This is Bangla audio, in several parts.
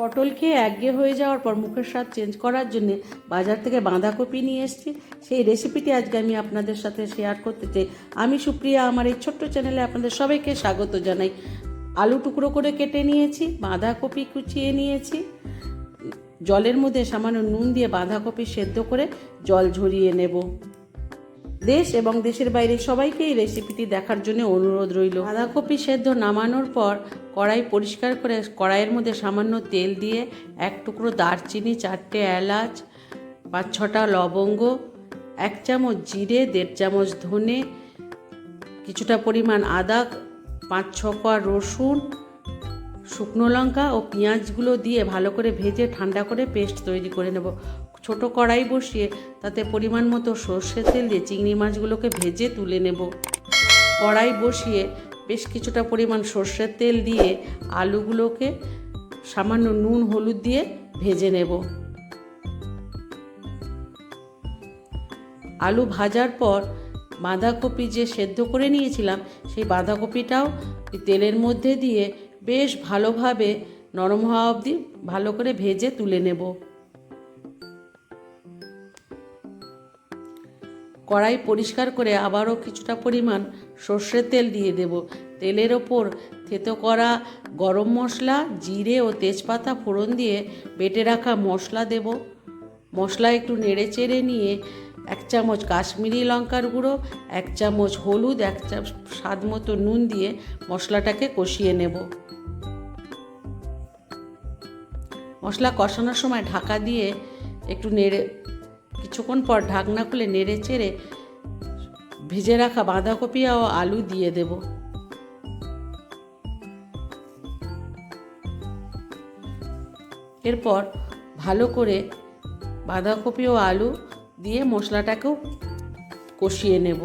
পটল খেয়ে একঘেয়ে হয়ে যাওয়ার পর মুখের স্বাদ চেঞ্জ করার জন্য বাজার থেকে বাঁধাকপি নিয়ে এসেছি। সেই রেসিপিটি আজকে আমি আপনাদের সাথে শেয়ার করতে চাই। আমি সুপ্রিয়া, আমার এই ছোট্ট চ্যানেলে আপনাদের সবাইকে স্বাগত জানাই। আলু টুকরো করে কেটে নিয়েছি, বাঁধাকপি কুচিয়ে নিয়েছি। জলের মধ্যে সামান্য নুন দিয়ে বাঁধাকপি সেদ্ধ করে জল ঝরিয়ে নেব। দেশ এবং দেশের বাইরে সবাইকে এই রেসিপিটি দেখার জন্য অনুরোধ রইল। বাঁধাকপি সেদ্ধ নামানোর পর কড়াই পরিষ্কার করে কড়াইয়ের মধ্যে সামান্য তেল দিয়ে এক টুকরো দারচিনি, চারটে এলাচ, পাঁচ ছটা লবঙ্গ, এক চামচ জিরে, দেড় চামচ ধনে, কিছুটা পরিমাণ আদা, পাঁচ ছ কোয়া রসুন, শুকনো লঙ্কা ও পেঁয়াজগুলো দিয়ে ভালো করে ভেজে ঠান্ডা করে পেস্ট তৈরি করে নেব। ছোট কড়াই বসিয়ে তাতে পরিমাণ মতো সর্ষের তেল দিয়ে চিংড়ি মাছগুলোকে ভেজে তুলে নেব। কড়াই বসিয়ে বেশ কিছুটা পরিমাণ সর্ষের তেল দিয়ে আলুগুলোকে সামান্য নুন, হলুদ দিয়ে ভেজে নেব। আলু ভাজার পর বাঁধাকপি যে সেদ্ধ করে নিয়েছিলাম, সেই বাঁধাকপিটাও তেলের মধ্যে দিয়ে বেশ ভালোভাবে নরম হওয়া অবধি ভালো করে ভেজে তুলে নেব। কড়াই পরিষ্কার করে আবারও কিছুটা পরিমাণ সর্ষের তেল দিয়ে দেব। তেলের ওপর থেতো করা গরম মশলা, জিরে ও তেজপাতা ফোড়ন দিয়ে বেটে রাখা মশলা দেব। মশলা একটু নেড়ে চেড়ে নিয়ে এক চামচ কাশ্মীরি লঙ্কার গুঁড়ো, এক চামচ হলুদ, এক চামচ স্বাদ মতো নুন দিয়ে মশলাটাকে কষিয়ে নেব। মশলা কষানোর সময় ঢাকা দিয়ে একটু নেড়ে কিছুক্ষণ পর ঢাকনা খুলে নেড়ে চেড়ে ভিজে রাখা বাঁধাকপি ও আলু দিয়ে দেব। এরপর ভালো করে বাঁধাকপি ও আলু দিয়ে মশলাটাকেও কষিয়ে নেব।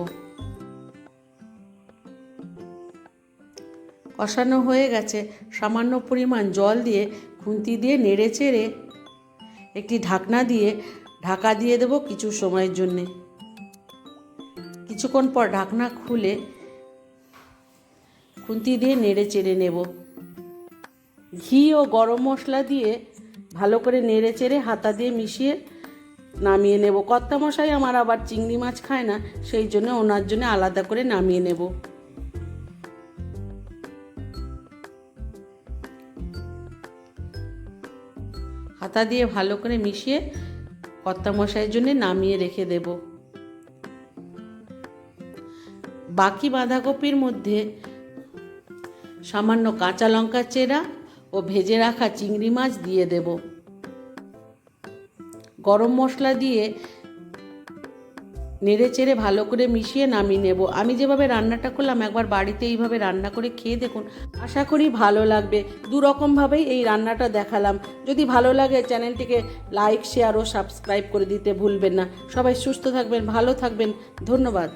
কষানো হয়ে গেছে। সামান্য পরিমাণ জল দিয়ে খুন্তি দিয়ে নেড়ে চেড়ে একটি ঢাকনা দিয়ে ঢাকা দিয়ে দেব কিছু সময়ের জন্যে। কিছুক্ষণ পর ঢাকনা খুলে খুন্তি দিয়ে নেড়ে চেড়ে নেব। ঘি ও গরম মশলা দিয়ে ভালো করে নেড়ে চেড়ে হাতা দিয়ে মিশিয়ে নামিয়ে নেব। কর্তা মশাই আমার আবার চিংড়ি মাছ খায় না, সেই জন্য ওনার জন্য আলাদা করে নামিয়ে নেব। হাতা দিয়ে ভালো করে মিশিয়ে কর্তা মশাইয়ের জন্য নামিয়ে রেখে দেব। বাকি বাঁধাকপির মধ্যে সামান্য কাঁচা লঙ্কা চেরা ও ভেজে রাখা চিংড়ি মাছ দিয়ে দেব। গরম মশলা দিয়ে নেড়ে চেড়ে ভালো করে মিশিয়ে নামিয়ে নেব। আমি যেভাবে রান্নাটা করলাম, একবার বাড়িতে এইভাবে রান্না করে খেয়ে দেখুন, আশা করি ভালো লাগবে। দুরকমভাবেই এই রান্নাটা দেখালাম। যদি ভালো লাগে, চ্যানেলটিকে লাইক, শেয়ার ও সাবস্ক্রাইব করে দিতে ভুলবেন না। সবাই সুস্থ থাকবেন, ভালো থাকবেন। ধন্যবাদ।